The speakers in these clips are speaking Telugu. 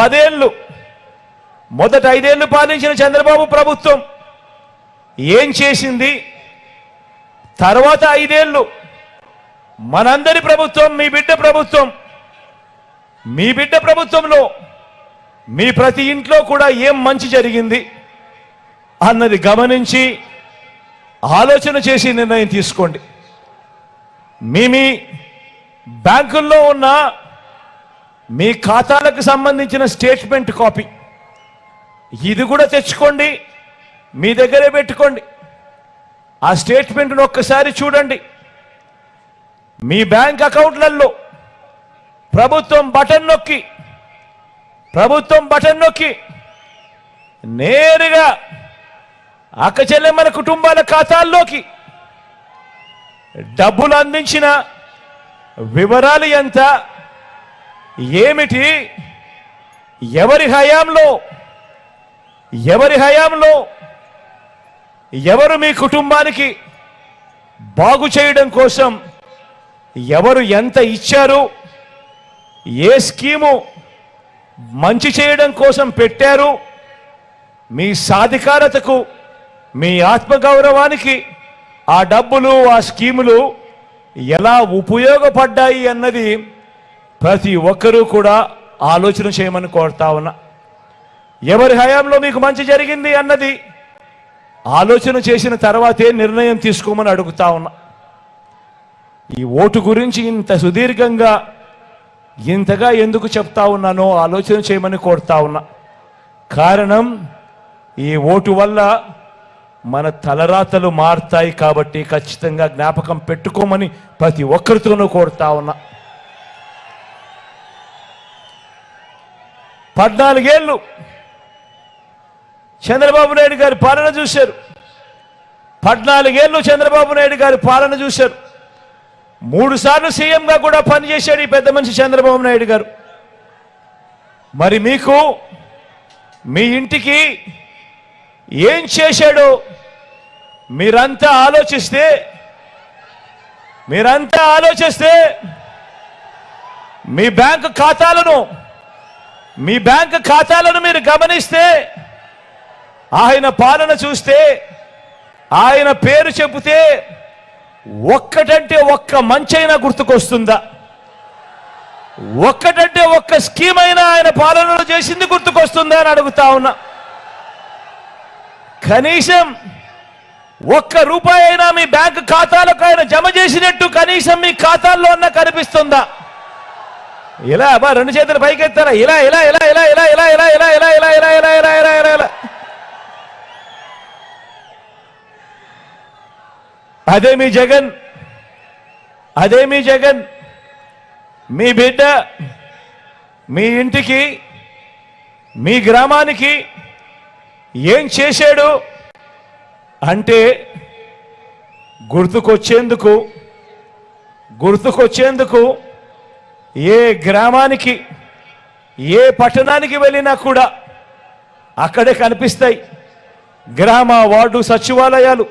పదేళ్ళు. మొదట ఐదేళ్ళు పాలించిన చంద్రబాబు ప్రభుత్వం ఏం చేసింది? తర్వాత ఐదేళ్ళు మనందరి ప్రభుత్వం మీ బిడ్డ ప్రభుత్వం మీ బిడ్డ ప్రభుత్వంలో మీ ప్రతి ఇంట్లో కూడా ఏం మంచి జరిగింది అన్నది గమనించి ఆలోచన చేసి నిర్ణయం తీసుకోండి. మీ మీ బ్యాంకుల్లో ఉన్న మీ ఖాతాలకు సంబంధించిన స్టేట్మెంట్ కాపీ. ఇది కూడా తెచ్చుకోండి మీ దగ్గరే పెట్టుకోండి. ఆ స్టేట్మెంట్ను ఒక్కసారి చూడండి. మీ బ్యాంక్ అకౌంట్లలో ప్రభుత్వం బటన్ నొక్కి ప్రభుత్వం బటన్ నొక్కి నేరుగా అక్కచెల్లెమ్మల కుటుంబాల ఖాతాల్లోకి డబ్బులు అందించిన వివరాలు ఎంత ఏమిటి? ఎవరి హయాంలో? ఎవరి హయాంలో? ఎవరు మీ కుటుంబానికి బాగు చేయడం కోసం ఎవరు ఎంత ఇచ్చారు? ఏ స్కీము మంచి చేయడం కోసం పెట్టారు? మీ సాధికారతకు మీ ఆత్మగౌరవానికి ఆ డబ్బులు ఆ స్కీములు ఎలా ఉపయోగపడ్డాయి అన్నది ప్రతి ఒక్కరూ కూడా ఆలోచన చేయమని కోరుతా ఉన్నా. ఎవరి హయాంలో మీకు మంచి జరిగింది అన్నది ఆలోచన చేసిన తర్వాతే నిర్ణయం తీసుకోమని అడుగుతా ఉన్నా. ఈ ఓటు గురించి ఇంత సుదీర్ఘంగా ఇంతగా ఎందుకు చెప్తా ఉన్నానో ఆలోచన చేయమని కోరుతా ఉన్నా. కారణం ఈ ఓటు వల్ల మన తలరాతలు మారుతాయి కాబట్టి ఖచ్చితంగా జ్ఞాపకం పెట్టుకోమని ప్రతి ఒక్కరితోనూ కోరుతా ఉన్నా. పద్నాలుగేళ్ళు చంద్రబాబు నాయుడు గారి పాలన చూశారు. పద్నాలుగేళ్ళు చంద్రబాబు నాయుడు గారి పాలన చూశారు. మూడు సార్లు సీఎంగా కూడా పనిచేశాడు ఈ పెద్ద మనిషి చంద్రబాబు నాయుడు గారు. మరి మీకు మీ ఇంటికి ఏం చేశాడో మీరంతా ఆలోచిస్తే మీరంతా ఆలోచిస్తే మీ బ్యాంకు ఖాతాలను మీ బ్యాంకు ఖాతాలను మీరు గమనిస్తే ఆయన పాలన చూస్తే ఆయన పేరు చెబితే ఒక్కటంటే ఒక్క మంచైనా గుర్తుకొస్తుందా? ఒక్కటంటే ఒక్క స్కీమ్ అయినా ఆయన పాలనలో చేసింది గుర్తుకొస్తుందా అని అడుగుతా ఉన్నా. కనీసం ఒక్క రూపాయి అయినా మీ బ్యాంక్ ఖాతాలకు ఆయన జమ చేసినట్టు కనీసం మీ ఖాతాల్లో అన్న కనిపిస్తుందా? ఇలా అబ్బా రెండు చేతులు పైకెత్తారా ఇలా ఇలా ఇలా ఇలా ఇలా ఇలా ఇలా ఇలా ఇలా ఇలా ఇలా ఇలా ఇలా ఇలా ఇలా ఇలా అదే మీ జగన్ అదే మీ జగన్ మీ బిడ్డ మీ ఇంటికి మీ గ్రామానికి ఏం చేశాడు అంటే గుర్తుకొచ్చేందుకు గుర్తుకొచ్చేందుకు ఏ గ్రామానికి ఏ పట్టణానికి వెళ్ళినా కూడా అక్కడే కనిపిస్తాయి గ్రామ వార్డు సచివాలయాలు.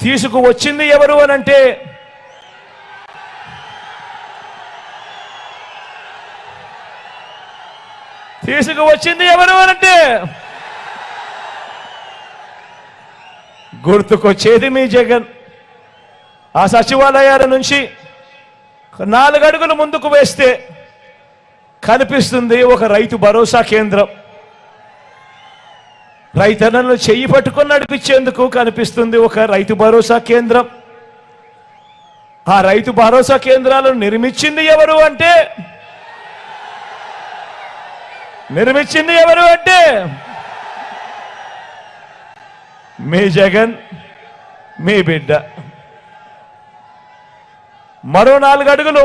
తీసుకువచ్చింది ఎవరు అని అంటే తీసుకువచ్చింది ఎవరు అని అంటే గుర్తుకొచ్చేది మీ జగన్. ఆ సచివాలయాల నుంచి నాలుగు అడుగులు ముందుకు వేస్తే కనిపిస్తుంది ఒక రైతు భరోసా కేంద్రం. రైతన్నలు చెయ్యి పట్టుకొని నడిపించేందుకు కనిపిస్తుంది ఒక రైతు భరోసా కేంద్రం. ఆ రైతు భరోసా కేంద్రాలను నిర్మించింది ఎవరు అంటే? నిర్మించింది ఎవరు అంటే? మీ జగన్ మీ బిడ్డ. మరో నాలుగు అడుగులు.